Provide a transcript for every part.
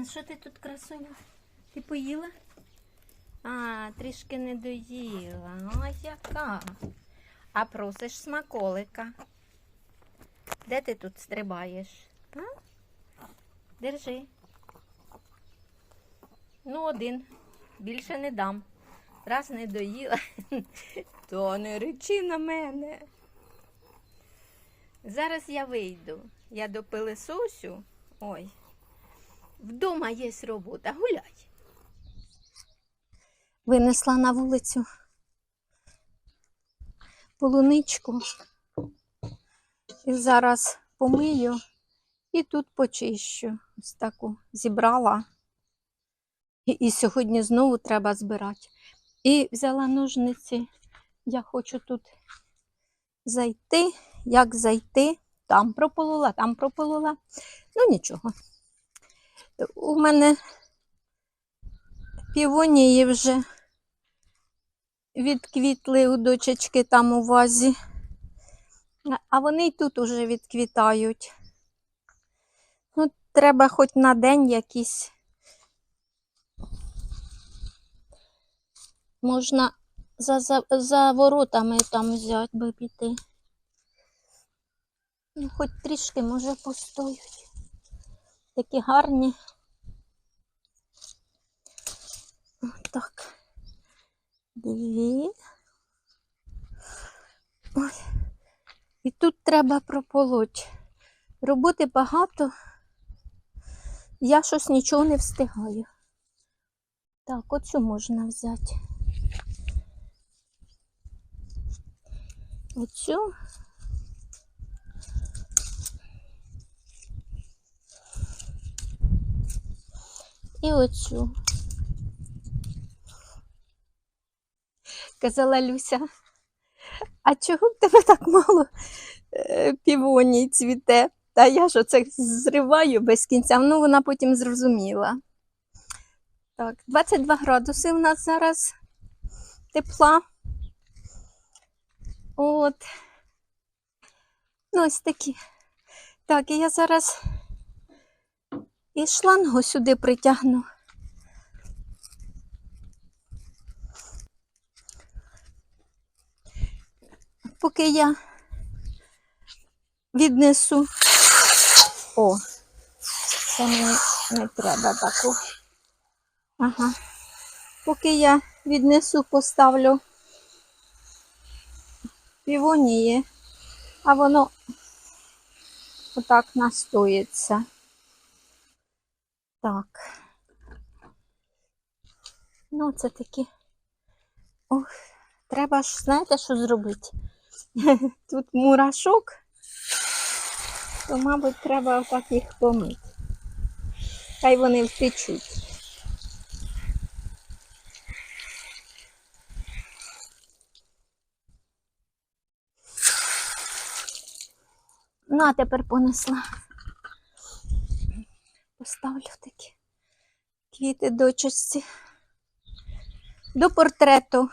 А що ти тут красуня? Ти поїла? А, трішки не доїла. Ой, яка. А просиш смаколика. Де ти тут стрибаєш? А? Держи. Ну, один. Більше не дам. Раз не доїла, то не речи на мене. Зараз я вийду. Я до пилисосю. Ой. Вдома є робота, гуляй. Винесла на вулицю полуничку. І зараз помию і тут почищу. Ось таку зібрала. І, і сьогодні знову треба збирати. І взяла ножниці. Я хочу тут зайти. Як зайти? Там прополола, там прополола. Ну нічого. У мене півонії вже відквітли у дочечки там у вазі. А вони й тут уже відквітають. Ну, треба хоч на день якісь. Можна за, за, за воротами там взяти би піти. Ну, хоч трішки, може, постоють. Такі гарні. Так. Дві. Ой. І тут треба прополоть. Роботи багато. Я щось нічого не встигаю. Так, оцю можна взяти. Оцю. І оцю. Казала Люся, а чого в тебе так мало е, півоній цвіте? Та я ж оце зриваю без кінця. Ну, вона потім зрозуміла. Так, 22 градуси у нас зараз тепла. От. Ну, ось такі. Так, і я зараз і шлангу сюди притягну. Поки я віднесу. О, це мені не треба таку. Ага. Поки я віднесу, поставлю півонії, а воно отак настоїться. Так. Ну, це такі. Ох, треба ж, знаєте, що зробити? Тут мурашок, то, мабуть, треба отак їх помити. Хай вони втечуть. Ну, а тепер понесла. Поставлю такі квіти дочості. До портрету.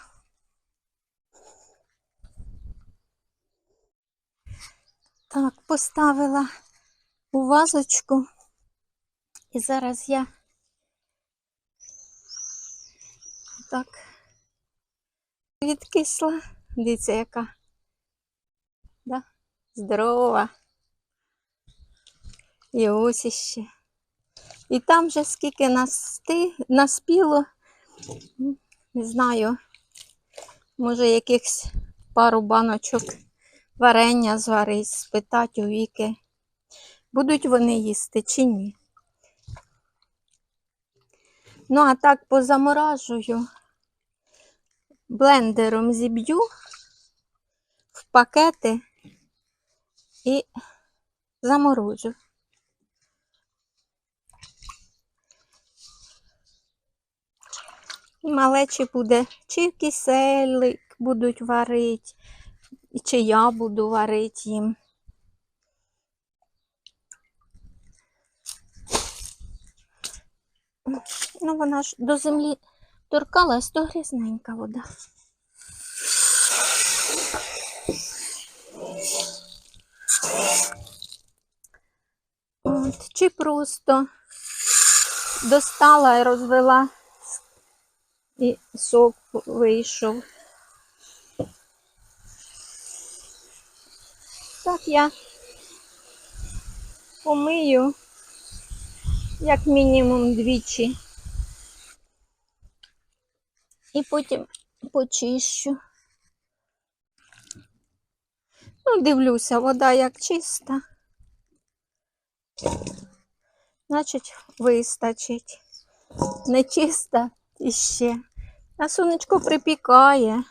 Так, поставила у вазочку. І зараз я так відкисла. Дивіться, яка. Да? Здорова. І ось іще. І там же скільки наспіло, не знаю, може якихось пару баночок варення зварить, спитати у віки, будуть вони їсти чи ні. Ну, а так позаморажую, блендером зіб'ю в пакети і заморожу. Малечі буде чи киселик будуть варити, чи я буду варити їм. Ну, вона ж до землі торкалась, то грязненька вода. От, чи просто достала і розвела, і сок вийшов. Так я помию як мінімум двічі. І потім почищу. Ну, дивлюся, вода як чиста. Значить, вистачить. Не чиста іще. А сонечко припікає.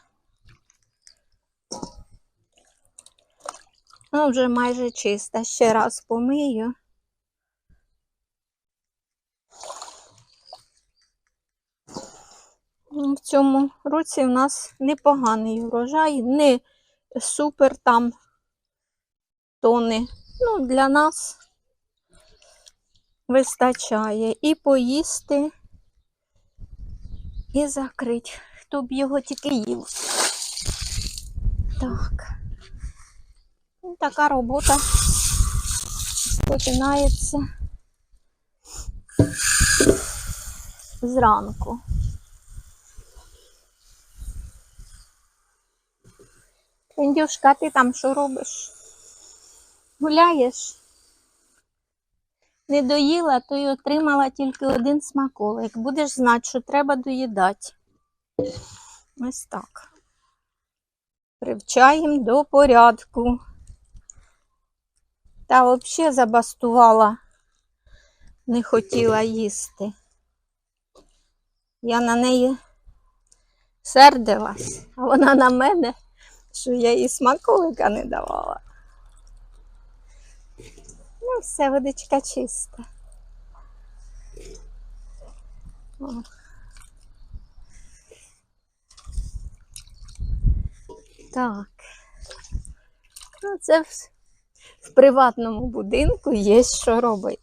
Ну, вже майже чиста. Ще раз помию. Ну, В цьому році в нас непоганий урожай, не супер там тони. Ну, для нас вистачає і поїсти, і закрити. Хто б його тільки їв. Так. Ну, така робота починається зранку. Індюшка, ти там що робиш? Гуляєш? Не доїла, то й отримала тільки один смаколик. Будеш знати, що треба доїдати. Ось так. Привчаємо до порядку. Та взагалі забастувала, не хотіла їсти. Я на неї сердилась, а вона на мене, що я їй смаколика не давала. Ну, все, водичка чиста. Так. Ну, це в, в приватному будинку є що робити.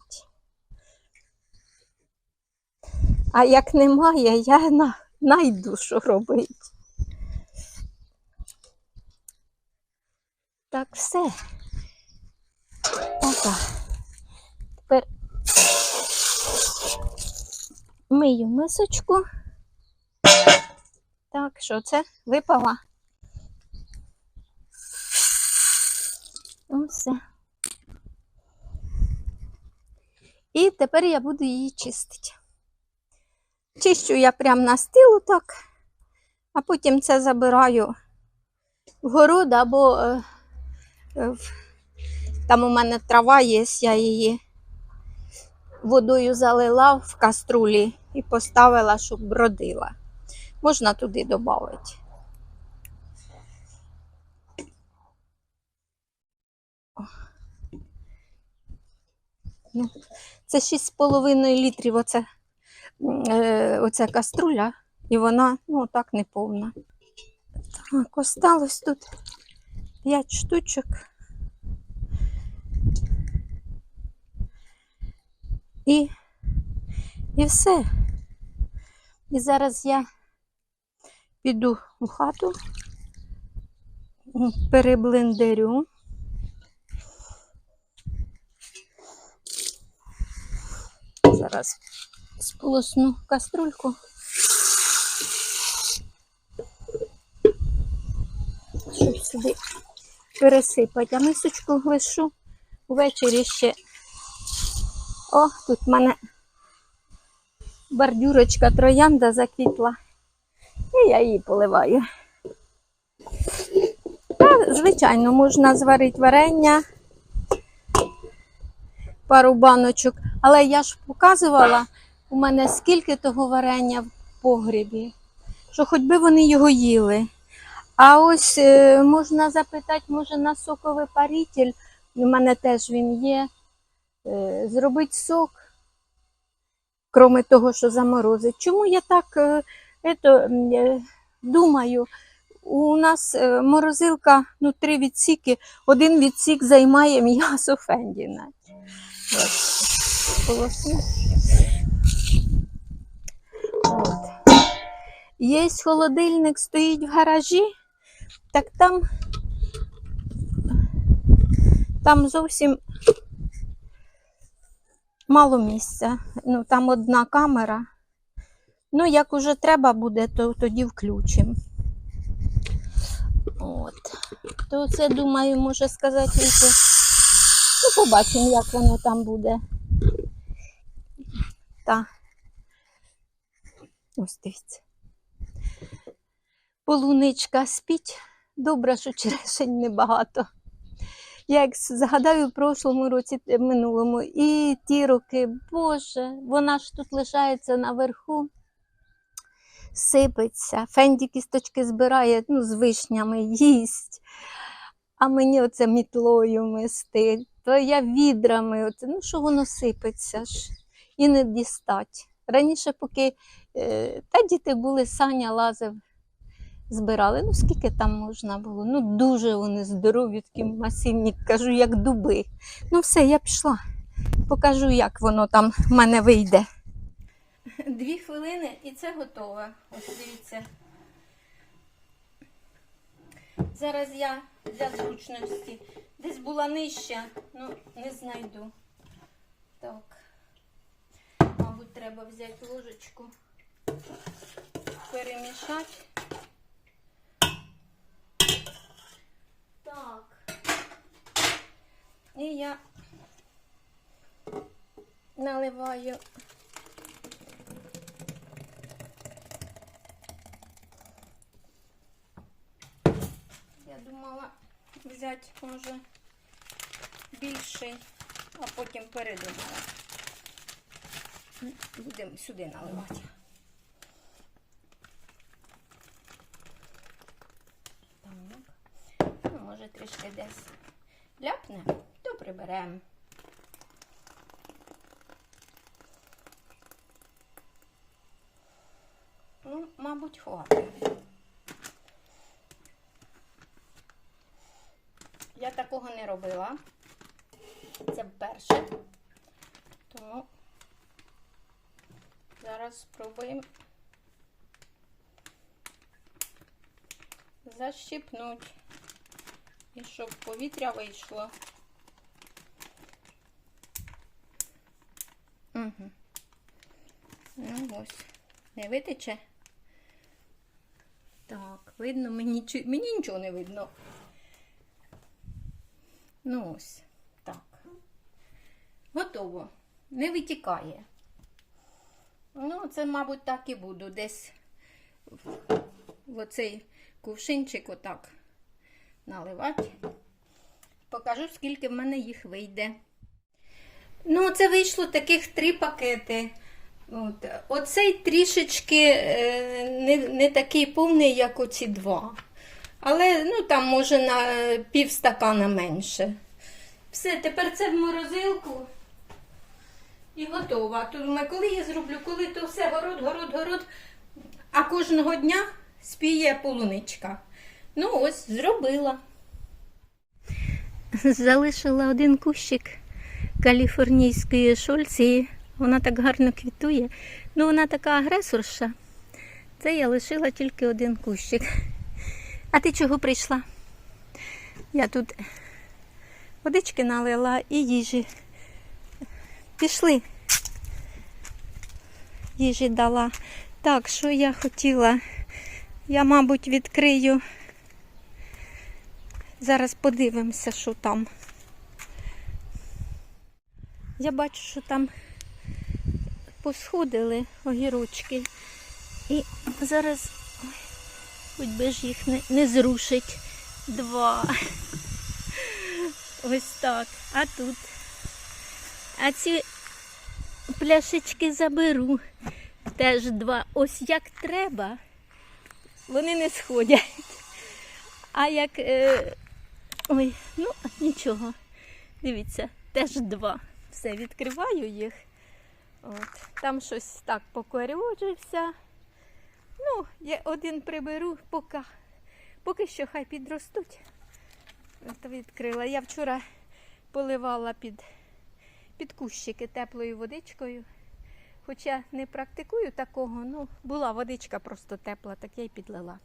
А як немає, я на, найду, що робити. Так, все. Опа. Тепер мию мисочку. Так, що це? Випала? Ну, все. І тепер я буду її чистити. Чищу я прямо на стілу так, а потім це забираю в город або е, е, там у мене трава є, я її водою залила в каструлі і поставила, щоб бродила. Можна туди додати. Ну, це 6,5 літрів оце, е, оця каструля, і вона ну, так не повна. Так, осталось тут 5 штучок. І, і все. І зараз я піду у хату, переблендерю. Зараз сполосну каструльку. Щоб сюди пересипати, а мисочку лишу ввечері ще о, тут в мене бордюрочка троянда заквітла. І я її поливаю. Та, звичайно, можна зварити варення, пару баночок. Але я ж показувала, у мене скільки того варення в погрібі, що хоч би вони його їли. А ось е, можна запитати, може на соковипаритель, у мене теж він є е, зробити сок, кроме того, що заморозить. Чому я так е, ето, м, е, думаю? У нас е, морозилка, ну, три відсіки, один відсік займає м'ясо фендіне. Ось. От. Є холодильник, стоїть в гаражі, так там, там зовсім мало місця. Ну, там одна камера. Ну, як уже треба буде, то тоді включимо. От. То це, думаю, може сказати вийти. Ну, побачимо, як воно там буде. Та. Ось дивіться. Полуничка спіть. Добре, що черешень небагато. Як згадаю в прошлому році, е, минулому, і ті роки, Боже, вона ж тут лишається наверху, сипеться, Фенді кісточки збирає ну, з вишнями, їсть. А мені оце мітлою мести, то я відрами, оце, ну що воно сипеться ж і не дістать. Раніше, поки е, та діти були, Саня лазив, збирали. Ну, скільки там можна було? Ну, дуже вони здорові, такі масивні, кажу, як дуби. Ну, все, я пішла. Покажу, як воно там в мене вийде. Дві хвилини і це готове. Ось дивіться. Зараз я для зручності десь була нижча, ну не знайду. Так. Мабуть, треба взяти ложечку, перемішати. Так. І я наливаю. Я думала взяти, може, більший, а потім передумала. Будемо сюди наливати. Так. Ну, може, трішки десь ляпне, то. Ну, мабуть, хватить. Я такого не робила. Це вперше. Тому зараз спробуємо защипнути. І щоб повітря вийшло. Угу. Ну ось. Не витече? Так, видно, мені, мені нічого не видно. Ну ось, так. Готово. Не витікає. Ну, це, мабуть, так і буду. Десь в, оцей кувшинчик отак наливати. Покажу, скільки в мене їх вийде. Ну, це вийшло таких три пакети. От. Оцей трішечки е, не, не такий повний, як оці два. Але ну, там може на пів стакана менше. Все, тепер це в морозилку і готово. А то коли я зроблю, коли то все город, город, город, а кожного дня спіє полуничка. Ну ось, зробила. Залишила один кущик каліфорнійської шольці. Вона так гарно квітує. Ну, вона така агресорша. Це я лишила тільки один кущик. А ти чого прийшла? Я тут водички налила і їжі. Пішли. Їжі дала. Так, що я хотіла? Я, мабуть, відкрию. Зараз подивимося, що там. Я бачу, що там посходили огірочки. І зараз ой, хоч би ж їх не, не зрушить. Два. Ось так. А тут. А ці пляшечки заберу. Теж два. Ось як треба. Вони не сходять. А як. Е... Ой, ну нічого. Дивіться, теж два. Все, відкриваю їх. От. Там щось так покорюджився. Ну, я один приберу, поки, поки що хай підростуть. От відкрила. Я вчора поливала під, під кущики теплою водичкою. Хоча не практикую такого, ну, була водичка просто тепла, так я й підлила.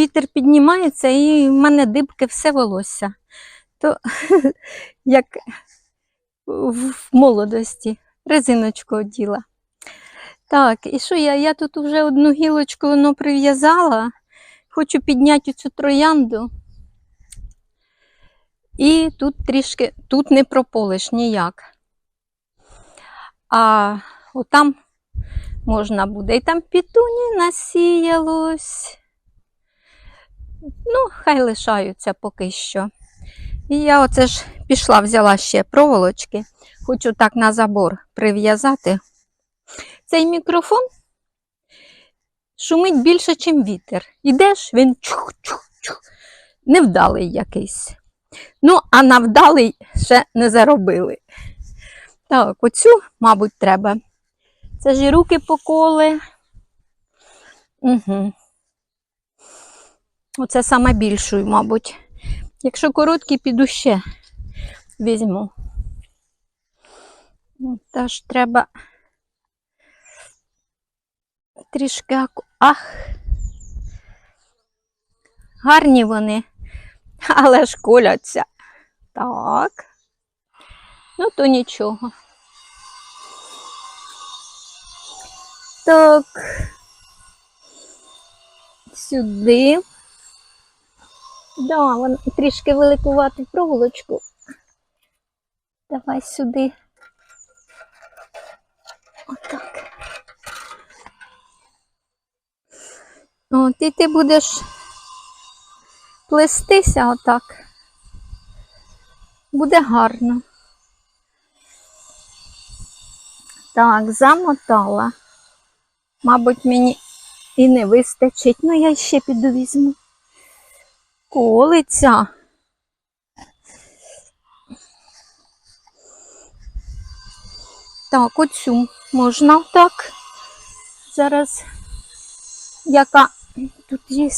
Вітер піднімається і в мене дибки все волосся. То як в молодості резиночку оділа. Так, і що я? Я тут вже одну гілочку воно прив'язала. Хочу підняти цю троянду. І тут трішки, тут не прополиш ніяк. А отам можна буде. І там пітуні насіялось. Ну, хай лишаються поки що. І я оце ж пішла, взяла ще проволочки. Хочу так на забор прив'язати. Цей мікрофон шумить більше, ніж вітер. Ідеш, він чух-чух-чух. Невдалий якийсь. Ну, а на вдалий ще не заробили. Так, оцю, мабуть, треба. Це ж і руки поколи. Угу. Оце саме більшою, мабуть. Якщо короткі, піду ще візьму. Ну, Теж треба трішки. Ах! Гарні вони, але ж коляться. Так. Ну, то нічого. Так. Сюди. Да, вон трішки великувати проволочку. Давай сюди. Отак. От, і ти будеш плестися отак. Буде гарно. Так, замотала. Мабуть, мені і не вистачить, ну я ще піду візьму. Колиця. Так, оцю можна так. Зараз яка тут є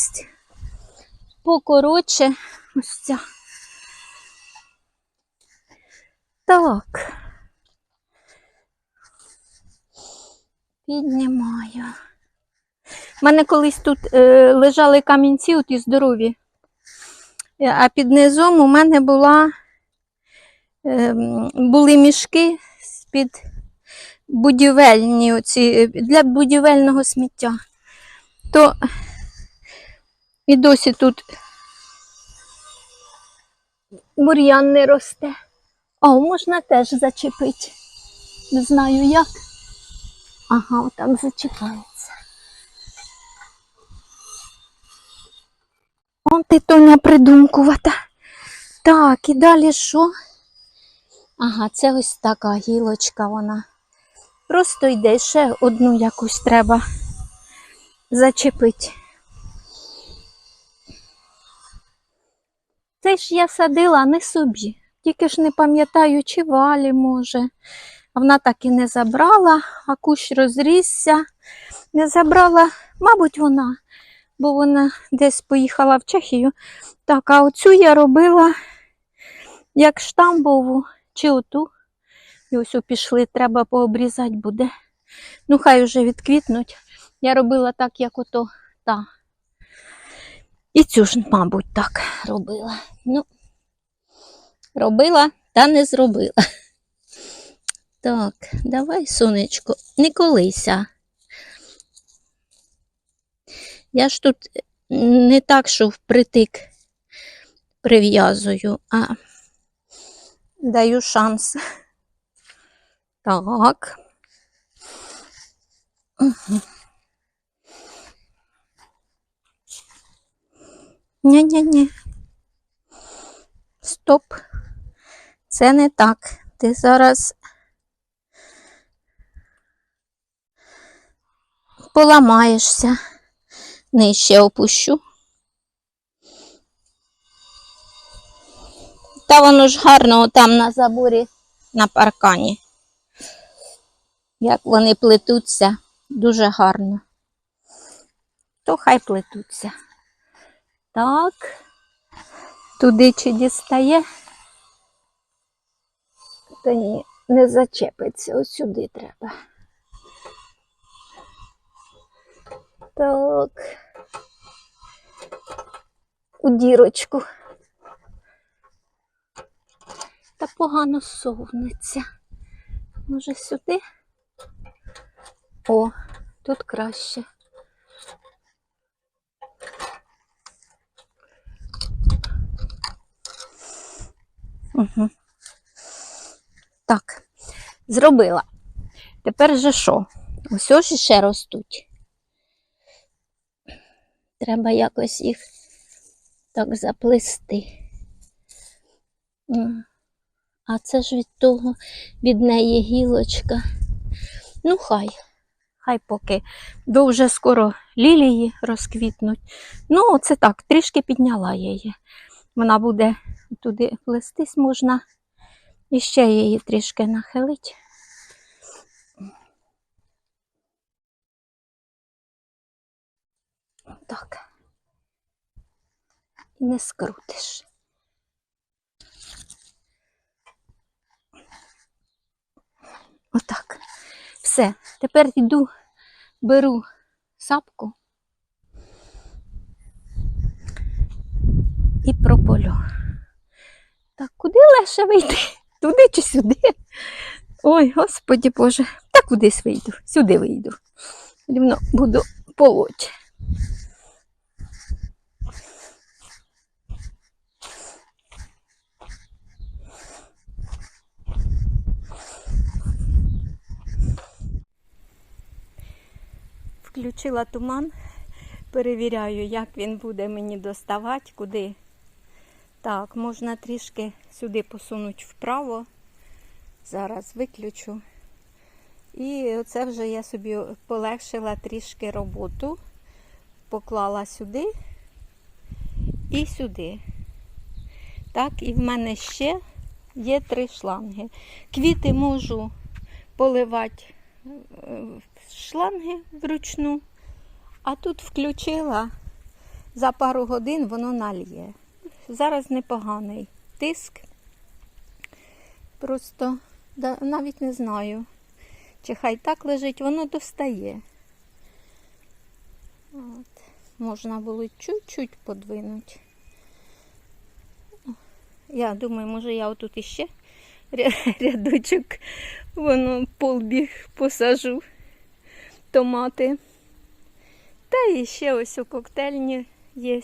покоротше. Ось ця. Так. Піднімаю. У мене колись тут е, лежали камінці, оті здорові. Е, А під низом у мене була, е, були мішки з-під будівельні оці, е, для будівельного сміття. То і досі тут бур'ян не росте. О, можна теж зачепити. Не знаю як. Ага, отак зачіпається. Ти Тоня придумкувата. Так, і далі що? Ага, це ось така гілочка вона. Просто йде ще одну якусь треба зачепити. Це ж я садила не собі. Тільки ж не пам'ятаю, чи валі може. Вона так і не забрала, а кущ розрісся. Не забрала, мабуть, вона, бо вона десь поїхала в Чехію. Так, а оцю я робила як штамбову чи оту. І ось пішли, треба пообрізати буде. Ну, хай вже відквітнуть. Я робила так, як ото та. І цю ж, мабуть, так робила. Ну, робила та не зробила. Так, давай, сонечко, не колися. Я ж тут не так, що впритик прив'язую, а даю шанс. Так. Угу. Ні-ні-ні. Стоп. Це не так. Ти зараз поламаєшся. Нижче опущу. Та воно ж гарно там на заборі на паркані. Як вони плетуться, дуже гарно. То хай плетуться. Так, туди чи дістає? Та ні, не зачепиться. Ось сюди треба. Так. у дірочку. Та погано совнеться. Може сюди? О, тут краще. Угу. Так, зробила. Тепер же що? Ось ось ще ростуть. Треба якось їх так заплести. А це ж від того, від неї гілочка. Ну, хай. Хай поки. Бо скоро лілії розквітнуть. Ну, оце так, трішки підняла її. Вона буде туди плестись можна. І ще її трішки нахилить. Так. І не скрутиш. Отак. Все. Тепер йду, беру сапку і прополю. Так, куди легше вийти? Туди чи сюди? Ой, господі Боже, та кудись вийду, сюди вийду. Рівно буду полоть. Включила туман, перевіряю, як він буде мені доставати, куди. Так, можна трішки сюди посунути вправо. Зараз виключу. І оце вже я собі полегшила трішки роботу. Поклала сюди і сюди. Так, і в мене ще є три шланги. Квіти можу поливати шланги вручну, а тут включила за пару годин воно нальє. Зараз непоганий тиск. Просто навіть не знаю, чи хай так лежить, воно достає. От. Можна було чуть-чуть подвинути. Я думаю, може я отут іще рядочок воно полбіг посажу томати. Та і ще ось у коктейльні є.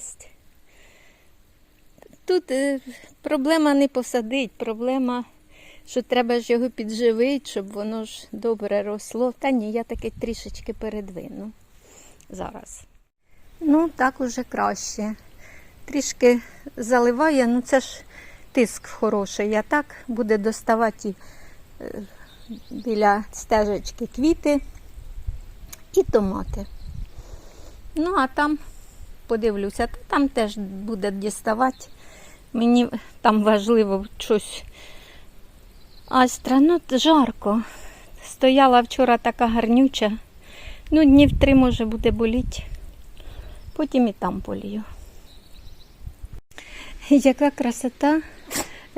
Тут е, проблема не посадить, проблема, що треба ж його підживити, щоб воно ж добре росло. Та ні, я таки трішечки передвину зараз. Ну, так уже краще. Трішки заливає, ну це ж тиск хороший. Я так буде доставати е, біля стежечки квіти і томати. Ну, а там подивлюся, та там теж буде діставати. Мені там важливо щось. Астра, ну жарко. Стояла вчора така гарнюча. Ну, днів три може буде боліти. Потім і там полію. Яка красота.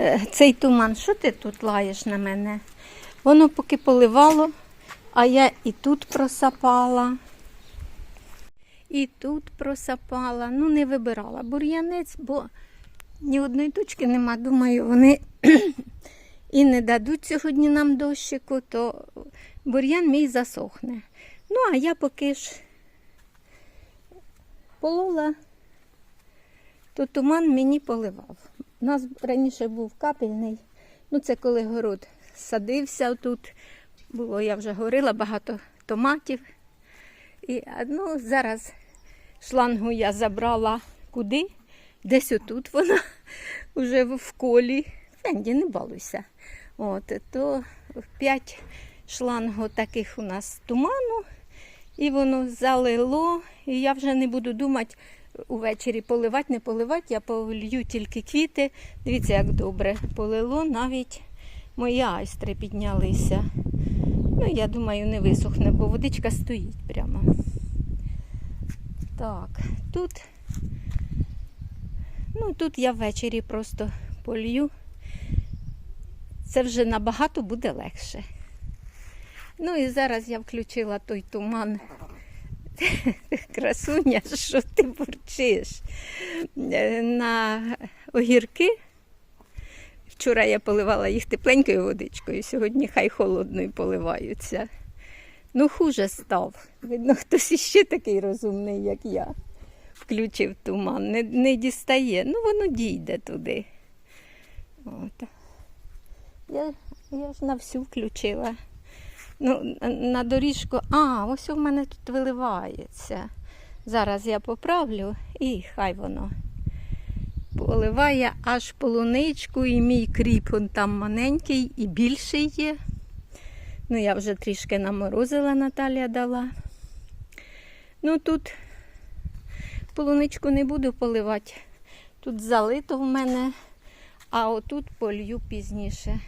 Е, Цей туман, що ти тут лаєш на мене? Воно поки поливало, а я і тут просапала. І тут просапала. Ну, не вибирала бур'янець, бо ні одної точки нема. Думаю, вони і не дадуть сьогодні нам дощику, то бур'ян мій засохне. Ну, а я поки ж полола, то туман мені поливав. У нас раніше був капельний. Ну, це коли город садився тут. Було, я вже говорила, багато томатів. І ну, зараз шлангу я забрала куди? Десь отут вона вже в колі. Фенді, не балуйся. От, то 5 шлангу таких у нас туману, і воно залило. І я вже не буду думати увечері поливати, не поливати. Я полью тільки квіти. Дивіться, як добре полило, навіть мої айстри піднялися. Ну, я думаю, не висохне, бо водичка стоїть прямо. Так, тут, ну, тут я ввечері просто полью. Це вже набагато буде легше. Ну і зараз я включила той туман красуня, що ти бурчиш. Е, На огірки. Вчора я поливала їх тепленькою водичкою, сьогодні хай холодною поливаються. Ну, хуже став. Видно, хтось іще такий розумний, як я. Включив туман, не, не дістає. Ну, воно дійде туди. От. Я, я ж на всю включила. Ну, на- доріжку. А, ось у мене тут виливається. Зараз я поправлю і хай воно поливає аж полуничку, і мій кріп он там маленький і більший є. Ну, я вже трішки наморозила, Наталія дала. Ну тут полуничку не буду поливати. Тут залито в мене, а отут полью пізніше.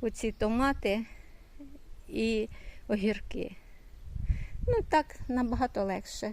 Оці томати і огірки. Ну так набагато легше.